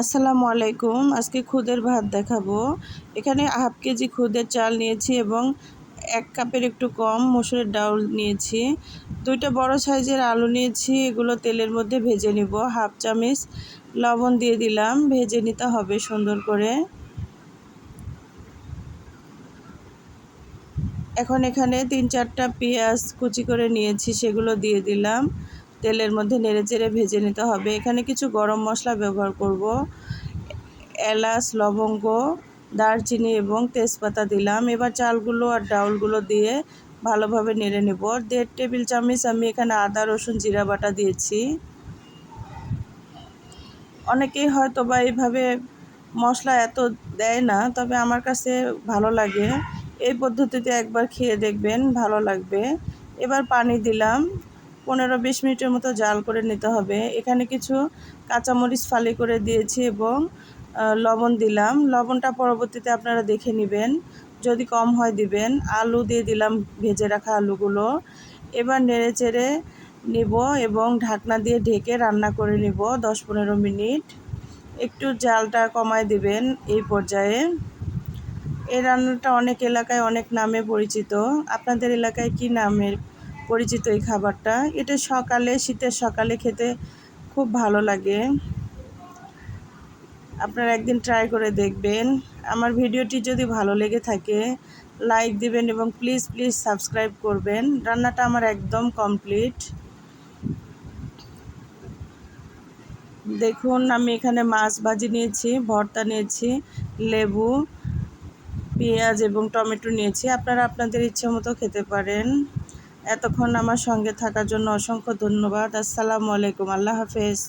আসসালামু আলাইকুম। আজকে খুদের ভাত দেখাবো। এখানে হাফ কেজি খুদের চাল নিয়েছি এবং এক কাপের একটু কম মসুরের ডাউল নিয়েছি। দুইটা বড় সাইজের আলু নিয়েছি। এগুলো তেলের মধ্যে ভেজে নিব। হাফ চামচ লবণ দিয়ে দিলাম। ভেজে নিতে হবে সুন্দর করে। এখন এখানে তিন চারটা পেঁয়াজ কুচি করে নিয়েছি। সেগুলো দিয়ে দিলাম। তেলের মধ্যে নেড়ে চেড়ে ভেজে নিতে হবে। এখানে কিছু গরম মশলা ব্যবহার করব। এলাচ, লবঙ্গ, দারচিনি এবং তেজপাতা দিলাম। এবার চালগুলো আর ডাউলগুলো দিয়ে ভালোভাবে নেড়ে নেব। দেড় টেবিল চামচ আমি এখানে আদা, রসুন, জিরা বাটা দিয়েছি। অনেকেই হয়তো বা এইভাবে মশলা এত দেয় না, তবে আমার কাছে ভালো লাগে। এই পদ্ধতিতে একবার খেয়ে দেখবেন, ভালো লাগবে। এবার পানি দিলাম। পনেরো বিশ মিনিটের মতো জাল করে নিতে হবে। এখানে কিছু কাঁচামরিচ ফালি করে দিয়েছি এবং লবণ দিলাম। লবণটা পরবর্তীতে আপনারা দেখে নেবেন। যদি কম হয় দিবেন। আলু দিয়ে দিলাম ভেজে রাখা আলুগুলো। এবার নেড়ে চেড়ে নিব এবং ঢাকনা দিয়ে ঢেকে রান্না করে নিব দশ পনেরো মিনিট। একটু জালটা কমায় দিবেন এই পর্যায়ে। এই রান্নাটা অনেক এলাকায় অনেক নামে পরিচিত। আপনাদের এলাকায় কি নামের পরিচিত এই খাবারটা। এটা সকালে, শীতের সকালে খেতে খুব ভালো লাগে। আপনারা একদিন ট্রাই করে দেখবেন। আমার ভিডিওটি যদি ভালো লেগে থাকে লাইক দিবেন এবং প্লিজ প্লিজ সাবস্ক্রাইব করবেন। রান্নাটা আমার একদম কমপ্লিট দেখুন, আমি এখানে মাছ ভাজি নিয়েছি, ভর্তা নিয়েছি, লেবু, পেঁয়াজ এবং টমেটো নিয়েছি। আপনারা আপনাদের ইচ্ছে মতো খেতে পারেন। এতক্ষণ আমার সঙ্গে থাকার জন্য অসংখ্য ধন্যবাদ। আসসালামু আলাইকুম। আল্লাহ হাফেজ।